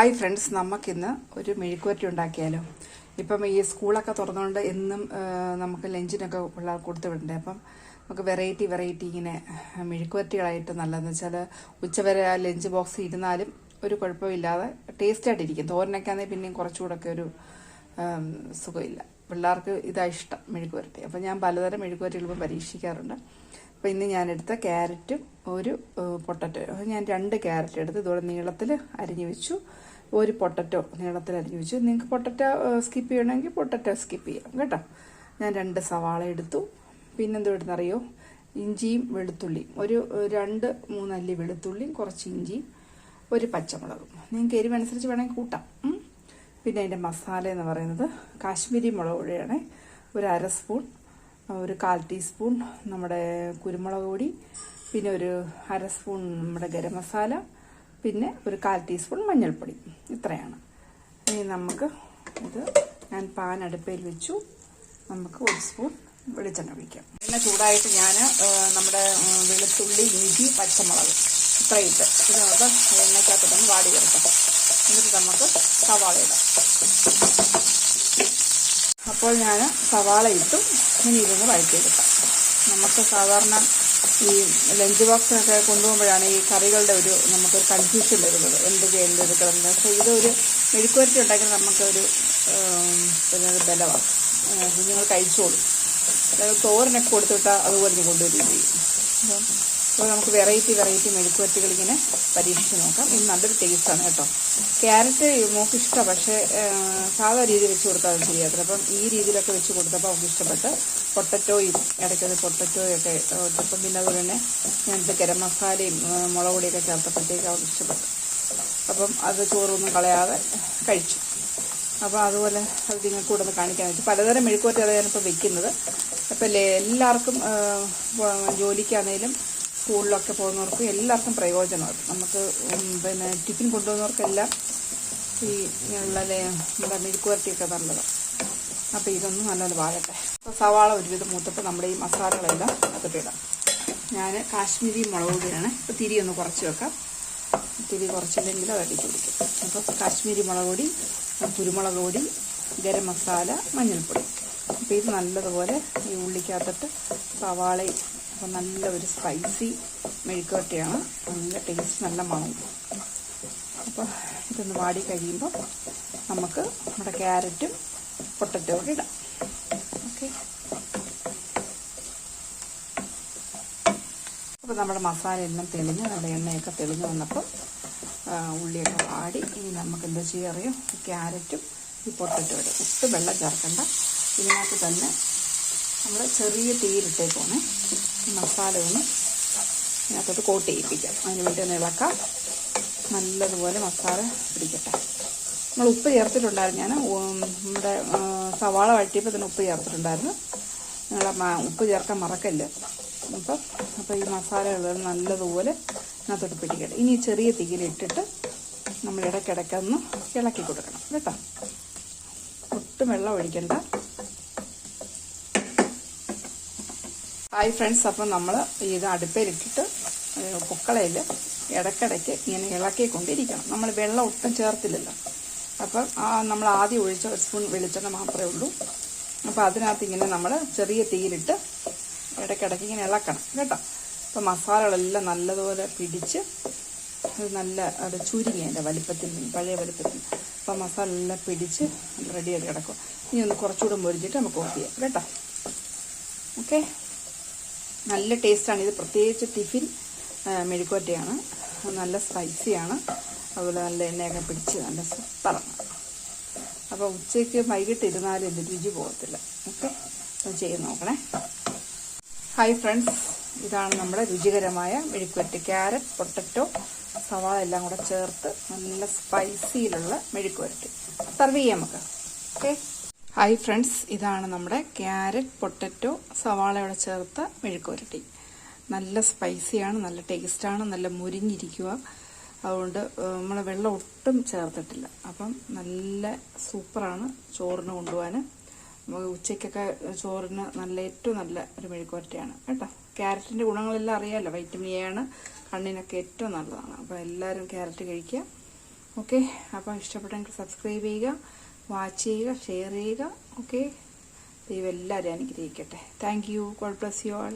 Hi friends നമുക്കിന്ന് ഒരു മെഴുക്കുവരട്ടി ഉണ്ടാക്കിയാലോ? ഇപ്പം ഈ സ്കൂളൊക്കെ തുറന്നുകൊണ്ട് എന്നും നമുക്ക് ലഞ്ചിനൊക്കെ പിള്ളേർ കൊടുത്തു വിടണ്ടേ അപ്പം നമുക്ക് വെറൈറ്റി വെറൈറ്റി ഇങ്ങനെ മെഴുക്കുവരട്ടികളായിട്ട് നല്ലതെന്ന് വെച്ചാൽ ഉച്ചവരെ ആ ലഞ്ച് ബോക്സ് ഇരുന്നാലും ഒരു കുഴപ്പമില്ലാതെ ടേസ്റ്റായിട്ടിരിക്കും തോരനൊക്കെ ആണെങ്കിൽ പിന്നെയും കുറച്ചുകൂടെ ഒക്കെ ഒരു സുഖമില്ല. പിള്ളേർക്ക് ഇതാ ഇഷ്ടം മെഴുക്കുവരട്ടി അപ്പം ഞാൻ പലതരം മെഴുക്കുവരട്ടികൾ ഇപ്പം പരീക്ഷിക്കാറുണ്ട്. അപ്പോൾ ഇന്ന് ഞാനെടുത്ത ക്യാരറ്റും ഒരു പൊട്ടറ്റോ. ഞാൻ രണ്ട് ക്യാരറ്റ് എടുത്ത് ഇതോടെ നീളത്തിൽ അരിഞ്ഞു വെച്ചു. ഒരു പൊട്ടറ്റോ നീളത്തിൽ അരിഞ്ഞു വെച്ചു. നിങ്ങൾക്ക് പൊട്ടറ്റോ സ്കിപ്പ് ചെയ്യണമെങ്കിൽ പൊട്ടറ്റോ സ്കിപ്പ് ചെയ്യാം കേട്ടോ. ഞാൻ രണ്ട് സവാള എടുത്തു. പിന്നെന്തോ എടുത്തറിയോ ഇഞ്ചിയും വെളുത്തുള്ളിയും. ഒരു രണ്ട് മൂന്നല്ലി വെളുത്തുള്ളിയും കുറച്ച് ഇഞ്ചിയും ഒരു പച്ചമുളകും. നിങ്ങൾക്ക് എരിവനുസരിച്ച് വേണമെങ്കിൽ കൂട്ടാം പിന്നെ അതിന്റെ മസാല എന്ന് പറയുന്നത് കാശ്മീരി മുളക് പൊടിയാണ്. ഒരു അര സ്പൂൺ ഒരു കാൽ ടീസ്പൂൺ നമ്മുടെ കുരുമുളക് പൊടി പിന്നെ ഒരു അര സ്പൂൺ നമ്മുടെ ഗരം മസാല പിന്നെ ഒരു കാൽ ടീസ്പൂൺ മഞ്ഞൾപ്പൊടി. ഇത്രയാണ്. ഇനി നമുക്ക് ഇത് ഞാൻ പാൻ അടുപ്പയിൽ വെച്ചു. നമുക്ക് ഒരു സ്പൂൺ വെളിച്ചെണ്ണ ഒഴിക്കാം. എണ്ണ ചൂടായിട്ട് ഞാൻ നമ്മുടെ വെളുത്തുള്ളി ഇഞ്ചി പച്ചമുളക് ഇത്രയിട്ട് ഇത് നമുക്ക് എണ്ണയ്ക്കകത്തിട്ടൊന്ന് വാടി വരട്ടെ എന്നിട്ട് നമുക്ക് സവാള ഇടാം. അപ്പോൾ ഞാൻ സവാള ഇട്ടു. ഇനി ഇതൊന്ന് വഴറ്റിയെടുക്കാം. നമുക്ക് സാധാരണ ഈ ലഞ്ച് ബോക്സിനൊക്കെ കൊണ്ടുപോകുമ്പോഴാണ് ഈ കറികളുടെ ഒരു നമുക്കൊരു കൺഫ്യൂഷൻ വരുന്നത്. എന്ത് ചെയ്യേണ്ടത് എടുക്കണം പക്ഷേ ഇതൊരു മെഴുക്കുവരട്ടി ഉണ്ടാക്കി നമുക്കൊരു പിന്നെ ബലമാണ് കുഞ്ഞുങ്ങൾ കഴിച്ചോളും. അതായത് തോരനൊക്കെ കൊടുത്തിട്ടാൽ അതുപോലെ കൊണ്ടുവരികയും ചെയ്യും. അപ്പം അപ്പോൾ നമുക്ക് വെറൈറ്റി വെറൈറ്റി മെഴുക്കുവരട്ടികൾ ഇങ്ങനെ പരീക്ഷിച്ച് നോക്കാം. ഇത് നല്ലൊരു ടേസ്റ്റാണ് കേട്ടോ. ക്യാരറ്റ് മോൾക്ക് ഇഷ്ടമാണ് പക്ഷേ സാധാ രീതിയിൽ വെച്ച് കൊടുത്താൽ ശരിയാത്തില്ല അപ്പം ഈ രീതിയിലൊക്കെ വെച്ച് കൊടുത്തപ്പോൾ അവൾക്ക് ഇഷ്ടപ്പെട്ട് പൊട്ടറ്റോയും ഇടയ്ക്കത് പൊട്ടറ്റോയും ഒക്കെ ഇട്ടപ്പം പിന്നെ അതുപോലെ തന്നെ ഞാനിത് ഗരം മസാലയും മുളക് പൊടിയൊക്കെ ചേർത്തപ്പോഴത്തേക്ക് അവൾക്ക് ഇഷ്ടപ്പെട്ടു. അപ്പം അത് ചോറൊന്നും കളയാതെ കഴിച്ചു. അപ്പോൾ അതുപോലെ അത് നിങ്ങൾക്ക് കൂടെ ഒന്ന് കാണിക്കാൻ വെച്ചു പലതരം മെഴുക്കുവരട്ടി അതാണ് ഞാനിപ്പോൾ വെക്കുന്നത്. അപ്പോൾ എല്ലാവർക്കും ജോലിക്കാണെങ്കിലും സ്കൂളിലൊക്കെ പോകുന്നവർക്കും എല്ലാവർക്കും പ്രയോജനമാണ് നമുക്ക് പിന്നെ ടിഫിൻ കൊണ്ടുപോകുന്നവർക്കെല്ലാം ഈ ഉള്ളത് എന്താ മെഴുക്കുവരട്ടിയൊക്കെ നല്ലതാണ് അപ്പോൾ ഇതൊന്നും നല്ലത് വാഴട്ടെ. അപ്പോൾ സവാള ഒരുവിധം മൂത്തപ്പോൾ നമ്മുടെ ഈ മസാലകളെല്ലാം അതിട്ടിടാം ഞാൻ കാശ്മീരി മുളക് പൊടിയാണ്. ഇപ്പോൾ തിരി ഒന്ന് കുറച്ച് വെക്കാം. തിരി കുറച്ചില്ലെങ്കിൽ അത് അടിച്ചു പിടിക്കും. അപ്പോൾ കാശ്മീരി മുളക് പൊടി കുരുമുളക് പൊടി ഗരം മസാല മഞ്ഞൾപ്പൊടി. അപ്പോൾ ഇത് നല്ലതുപോലെ ഈ ഉള്ളിക്കകത്തിട്ട് സവാളയും അപ്പോൾ നല്ല ഒരു സ്പൈസി മെഴുക്കുവരട്ടിയാണ് നല്ല ടേസ്റ്റ് നല്ല മണം. അപ്പോൾ ഇതൊന്ന് വാടി കഴിയുമ്പോൾ നമുക്ക് നമ്മുടെ ക്യാരറ്റും പൊട്ടറ്റോ ഒക്കെ ഇടാം. ഓക്കെ. അപ്പോൾ നമ്മുടെ മസാല എല്ലാം തെളിഞ്ഞ് നമ്മുടെ എണ്ണയൊക്കെ തെളിഞ്ഞ് വന്നപ്പോൾ ഉള്ളിയൊക്കെ വാടി ഇനി നമുക്ക് എന്താ ചെയ്യാറിയോ ഈ ക്യാരറ്റും ഈ പൊട്ടറ്റോ ഇടും. ഒട്ടും വെള്ളം ചേർക്കണ്ട. ഇതിനകത്ത് തന്നെ നമ്മൾ ചെറിയ തീയിലിട്ടേക്കാണ് മസാല ഒന്ന് ഇതിനകത്തോട്ട് കോട്ട് ചെയ്യിപ്പിക്കാം അതിന് വേണ്ടി ഒന്ന് ഇളക്കാം. നല്ലതുപോലെ മസാല പിടിക്കട്ടെ. നമ്മൾ ഉപ്പ് ചേർത്തിട്ടുണ്ടായിരുന്നു. ഞാൻ നമ്മുടെ സവാള വഴറ്റിയപ്പോൾ തന്നെ ഉപ്പ് ചേർത്തിട്ടുണ്ടായിരുന്നു. നിങ്ങൾ ഉപ്പ് ചേർക്കാൻ മറക്കല്ല? അപ്പം അപ്പോൾ ഈ മസാലകൾ നല്ലതുപോലെ ഇതിനകത്തോട്ട് പിടിക്കട്ടെ. ഇനി ചെറിയ തീയിലിട്ടിട്ട് നമ്മൾ ഇടയ്ക്കിടയ്ക്കൊന്ന് ഇളക്കി കൊടുക്കണം. കേട്ടോ? ഒട്ടും വെള്ളം ഒഴിക്കണ്ട. ഹായ് ഫ്രണ്ട്സ് അപ്പം നമ്മൾ ഇത് അടുപ്പിലിട്ടിട്ട് പൊക്കളയിൽ ഇടയ്ക്കിടയ്ക്ക് ഇങ്ങനെ ഇളക്കിക്കൊണ്ടിരിക്കണം. നമ്മൾ വെള്ളം ഒട്ടും ചേർത്തില്ലല്ലോ. അപ്പം ആ നമ്മൾ ആദ്യം ഒഴിച്ച ഒരു സ്പൂൺ വെളിച്ചെണ്ണ മാത്രമേ ഉള്ളൂ. അപ്പോൾ അതിനകത്ത് ഇങ്ങനെ നമ്മൾ ചെറിയ തീയിലിട്ട് ഇടയ്ക്കിടയ്ക്ക് ഇങ്ങനെ ഇളക്കണം കേട്ടോ. അപ്പോൾ മസാലകളെല്ലാം നല്ലതുപോലെ പിടിച്ച് നല്ല അത് ചുരുങ്ങി അതിന്റെ വലിപ്പത്തിൽ പഴയ വലിപ്പത്തിൽ. അപ്പോൾ മസാല എല്ലാം പിടിച്ച് റെഡിയായിട്ട് കിടക്കും. ഇനി ഒന്ന് കുറച്ചുകൂടെ മൊരിച്ചിട്ട് നമുക്ക് ഓഫ് ചെയ്യാം കേട്ടോ. ഓക്കെ നല്ല ടേസ്റ്റാണ്. ഇത് പ്രത്യേകിച്ച് ടിഫിൻ മെഴുക്കോറ്റയാണ് നല്ല സ്പൈസിയാണ്. അതുപോലെ നല്ല എണ്ണയൊക്കെ പിടിച്ച് നല്ല സൂപ്പറാണ്. അപ്പോൾ ഉച്ചയ്ക്ക് വൈകിട്ട് ഇരുന്നാലും ഇത് രുചി പോകത്തില്ല. ഓക്കെ? അപ്പം ചെയ്ത് നോക്കണേ. Hi friends. ഇതാണ് നമ്മുടെ രുചികരമായ മെഴുക്കുവരട്ടി. ക്യാരറ്റ് പൊട്ടറ്റോ സവാള എല്ലാം കൂടെ ചേർത്ത് നല്ല സ്പൈസിയിലുള്ള മെഴുക്കുവരട്ടി. സർവ് ചെയ്യാം നമുക്ക്. ഓക്കെ? ഹായ് ഫ്രണ്ട്സ് ഇതാണ് നമ്മുടെ ക്യാരറ്റ് പൊട്ടറ്റോ സവാളയോടെ ചേർത്ത മെഴുക്കുവരട്ടി നല്ല സ്പൈസിയാണ് നല്ല ടേസ്റ്റാണ് നല്ല മുരിഞ്ഞിരിക്കുക. അതുകൊണ്ട് നമ്മൾ വെള്ളം ഒട്ടും ചേർത്തിട്ടില്ല. അപ്പം നല്ല സൂപ്പറാണ് ചോറിന് കൊണ്ടുപോകാൻ നമുക്ക് ഉച്ചയ്ക്കൊക്കെ ചോറിന് നല്ല ഏറ്റവും നല്ല ഒരു മെഴുക്കുവരട്ടിയാണ് കേട്ടോ? ക്യാരറ്റിന്റെ ഗുണങ്ങളെല്ലാം അറിയാമല്ലോ വൈറ്റമിൻ എ ആണ് കണ്ണിനൊക്കെ ഏറ്റവും നല്ലതാണ്. അപ്പോൾ എല്ലാവരും ക്യാരറ്റ് കഴിക്കുക. ഓക്കെ? അപ്പം ഇഷ്ടപ്പെട്ടെങ്കിൽ സബ്സ്ക്രൈബ് ചെയ്യുക. വാച്ച് ചെയ്യുക ഷെയർ ചെയ്യുക ഓക്കെ ദൈവം എല്ലാവരും അനുഗ്രഹിക്കട്ടെ. Thank you God bless you all